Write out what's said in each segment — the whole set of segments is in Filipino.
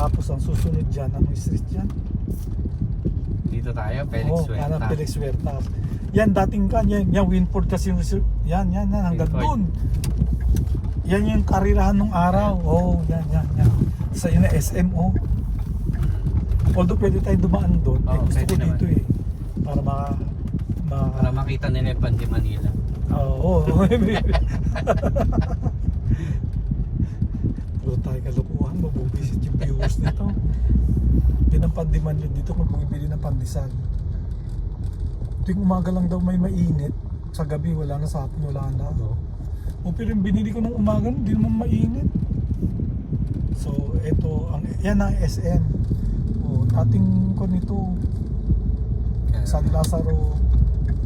Tapos ang susunod dyan, anong street dyan? Dito tayo, Felix oh, Huerta. parang Felix Huertas. Yan, dating kan, yan, yan, Winford kasi yung, yan, yan, yan, hanggang doon. Yan yung karirahan nung araw. Oh, yan, yan, yan. Sa yun na SM, oh. Although pwede tayo dumaan doon. eh, Oo, gusto ko dito eh. Para ma... ma Para makita nila yung Pandi Manila. Oo. Oh, Puro tayo kalukuhan, mabubisit yung viewers nito. Pinampandiman yun dito kung bumibili ng pandesal. Tuwing umaga lang daw may mainit. Sa gabi wala na sa hapon, wala na. O pero yung binili ko nung umaga, hindi naman mainit. So, ito, ang, yan ang SM. O, dating ko nito, San Lazaro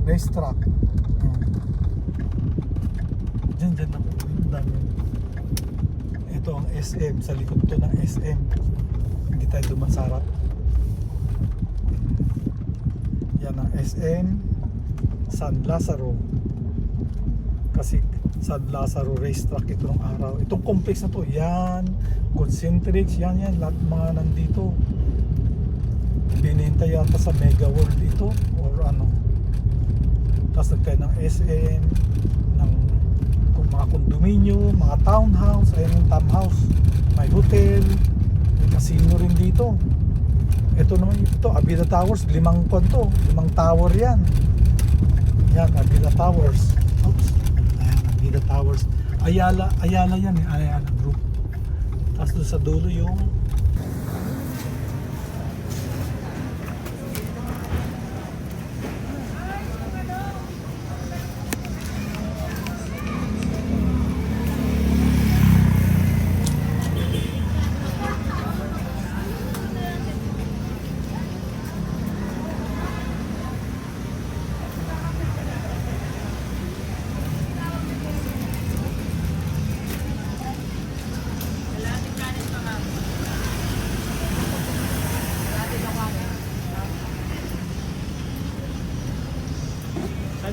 Racetrack. Hmm. Diyan, diyan ako. Ang dami. Ito ang SM. Sa likod to ng SM. Hindi tayo dumasarap. Yan ang SM San Lazaro. Kasi San Lazaro Racetrack ito ng araw. Itong complex na to, yan. Concentrix, yan yan. Lahat mga nandito. Binenta yata sa Mega World ito. Or ano. Tapos nagtayo ng SM, mga condominium, mga townhouse, ayun yung townhouse. May hotel, may casino rin dito. Ito naman ito, Abila Towers, limang kwan to, limang tower yan. Yan, Abila Towers. Oops. Ayan, Abila Towers. Ayala, Ayala yan eh, Ayala Group. Tapos doon sa dulo yung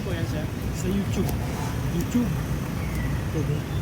kau yang saya YouTube. YouTube. Okay.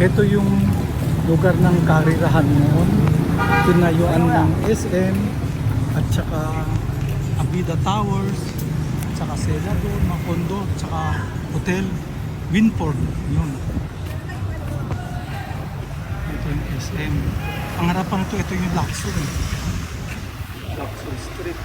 Ito yung lugar ng karirahan noon. Tinayuan ng SM at saka Abida Towers, at saka Celado, mga kondo, at saka Hotel Winford. Yun. Ito yung SM. Ang harapan nito, ito yung Lacson. Lacson Street.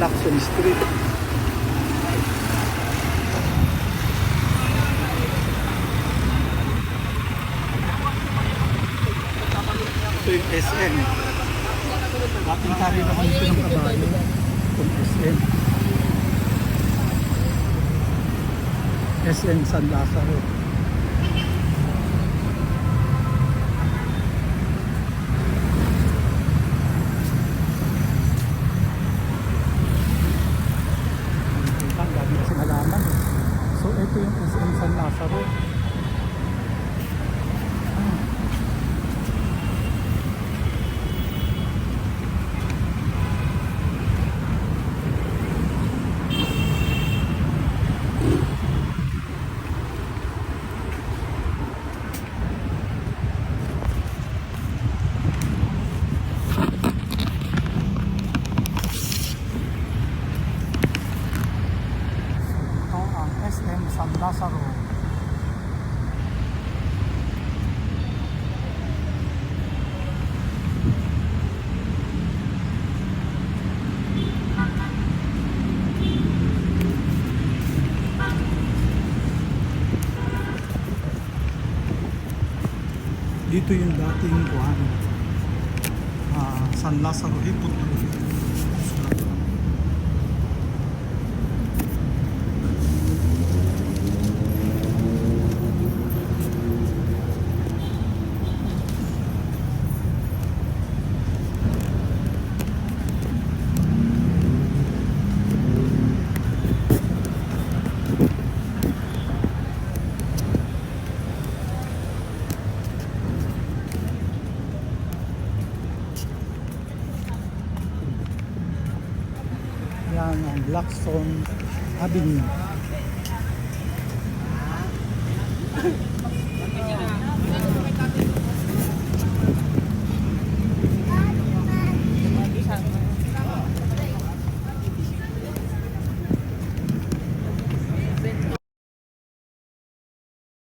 Lacson Street. Ito yung SM. Dating kari na dito ng kabayo. Itong SM. SM San Lazaro. Lazaro. Dito yung dating kuhan. Ah, San Lazaro Hipot. yan ang Blackstone Avenue.